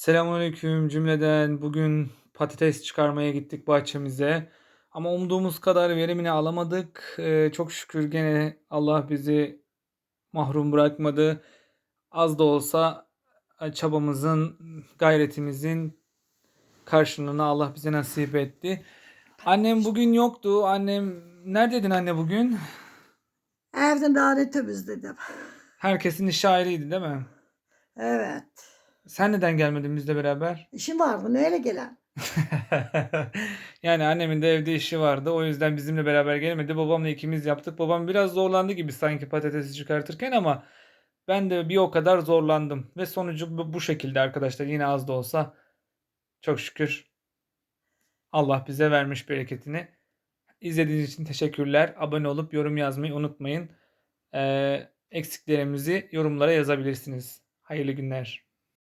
Selamünaleyküm cümleden. Bugün patates çıkarmaya gittik bahçemize. Ama umduğumuz kadar verimini alamadık. Ee, çok şükür gene Allah bizi mahrum bırakmadı. Az da olsa e, çabamızın, gayretimizin karşılığını Allah bize nasip etti. Annem bugün yoktu. Annem neredeydin anne bugün? Evden daire temizledim. Herkesin işi ayrıydı değil mi? Evet. Sen neden gelmedin bizle beraber? İşim vardı. Neyle gelen? Yani annemin de evde işi vardı. O yüzden bizimle beraber gelmedi. Babamla ikimiz yaptık. Babam biraz zorlandı gibi sanki patatesi çıkartırken ama ben de bir o kadar zorlandım. Ve sonucu bu bu şekilde arkadaşlar. Yine az da olsa çok şükür Allah bize vermiş bereketini. İzlediğiniz için teşekkürler. Abone olup yorum yazmayı unutmayın. Ee, eksiklerimizi yorumlara yazabilirsiniz. Hayırlı günler.